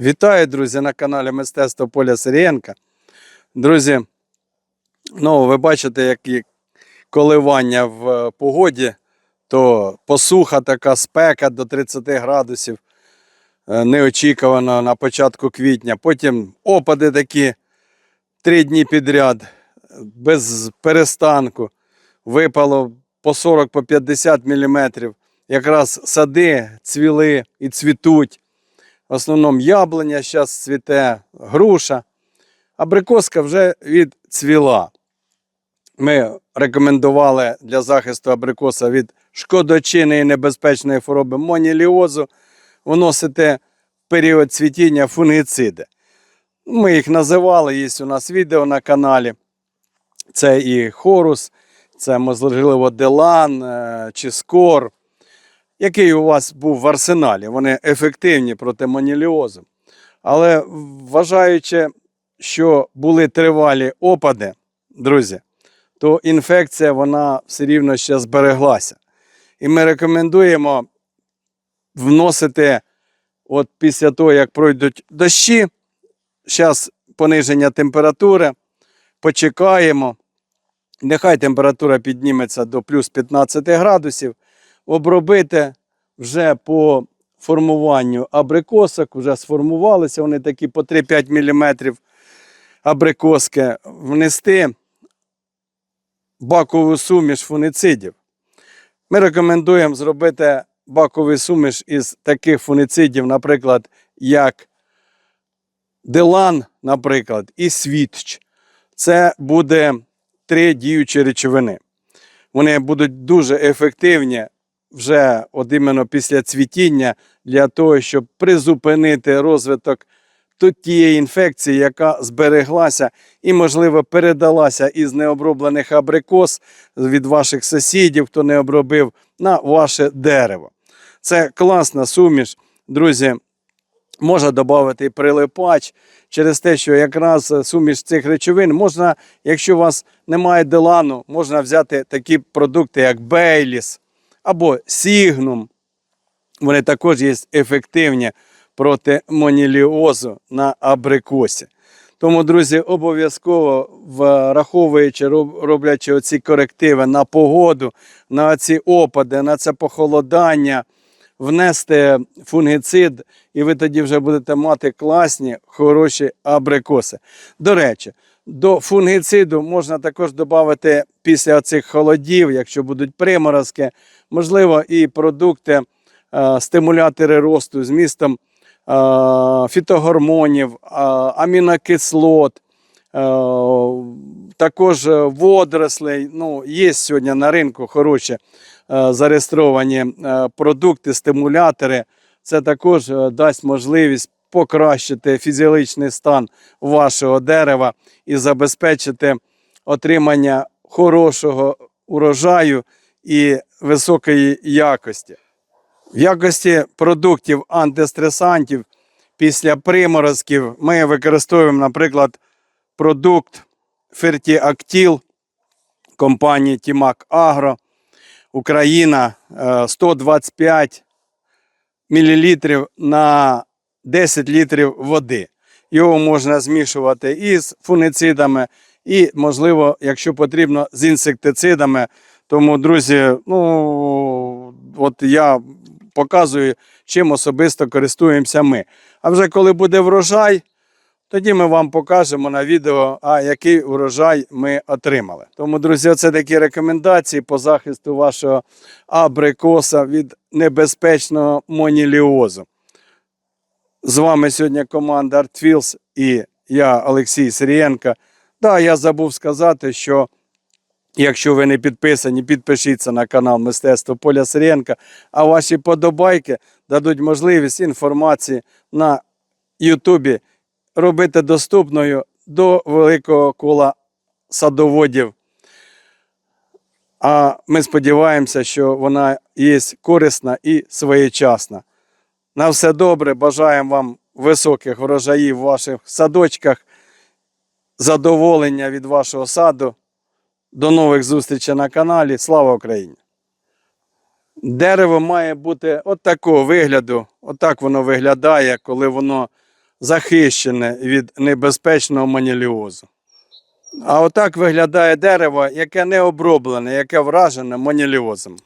Вітаю, друзі, на каналі Мистецтво Поля Сирієнка. Друзі, ну, ви бачите, які коливання в е, погоді, то посуха така спека до 30 градусів е, неочікувано на початку квітня. Потім опади такі три дні підряд, без перестанку. Випало по 40 по 50 міліметрів. Якраз сади цвіли і цвітуть. В основному яблуня зараз цвіте, груша. Абрикоска вже відцвіла. Ми рекомендували для захисту абрикоса від шкодочини і небезпечної хвороби моніліозу вносити в період цвітіння фунгіциди. Ми їх називали, є у нас відео на каналі. Це і хорус, це, можливо, делан е, чи скор який у вас був в арсеналі. Вони ефективні проти моніліозу. Але вважаючи, що були тривалі опади, друзі, то інфекція вона все рівно ще збереглася. І ми рекомендуємо вносити, от після того, як пройдуть дощі, зараз пониження температури, почекаємо. Нехай температура підніметься до плюс 15 градусів обробити вже по формуванню абрикосок, вже сформувалися вони такі по 3-5 мм абрикоски, внести бакову суміш фуницидів. Ми рекомендуємо зробити баковий суміш із таких фуницидів, наприклад, як Делан, наприклад, і Світч. Це буде три діючі речовини. Вони будуть дуже ефективні вже от іменно після цвітіння для того, щоб призупинити розвиток тут тієї інфекції, яка збереглася і, можливо, передалася із необроблених абрикос від ваших сусідів, хто не обробив, на ваше дерево. Це класна суміш, друзі. Можна додати прилипач через те, що якраз суміш цих речовин можна, якщо у вас немає делану, можна взяти такі продукти, як Бейліс, або сігнум. Вони також є ефективні проти моніліозу на абрикосі. Тому, друзі, обов'язково враховуючи, роблячи оці корективи на погоду, на ці опади, на це похолодання, внести фунгіцид, і ви тоді вже будете мати класні, хороші абрикоси. До речі, до фунгіциду можна також додати після цих холодів, якщо будуть приморозки, можливо, і продукти, е, стимулятори росту з містом е, фітогормонів, е, амінокислот, також водорослей. Ну, є сьогодні на ринку хороші зареєстровані продукти, стимулятори. Це також дасть можливість покращити фізіологічний стан вашого дерева і забезпечити отримання хорошого урожаю і високої якості. В якості продуктів антистресантів після приморозків ми використовуємо, наприклад, продукт Фертіактіл компанії Тімак Агро Україна е, 125 мл на 10 літрів води. Його можна змішувати із фуницидами, і, можливо, якщо потрібно, з інсектицидами. Тому, друзі, ну от я показую, чим особисто користуємося ми. А вже коли буде врожай, тоді ми вам покажемо на відео, а який урожай ми отримали. Тому, друзі, це такі рекомендації по захисту вашого абрикоса від небезпечного моніліозу. З вами сьогодні команда ArtFields і я, Олексій Сирієнко. Да, я забув сказати, що якщо ви не підписані, підпишіться на канал Мистецтво Поля Сирієнка, а ваші подобайки дадуть можливість інформації на Ютубі робити доступною до великого кола садоводів. А ми сподіваємося, що вона є корисна і своєчасна. На все добре, бажаємо вам високих врожаїв в ваших садочках, задоволення від вашого саду. До нових зустрічей на каналі. Слава Україні! Дерево має бути от такого вигляду, отак воно виглядає, коли воно захищене від небезпечного маніліозу. А отак виглядає дерево, яке не оброблене, яке вражене маніліозом.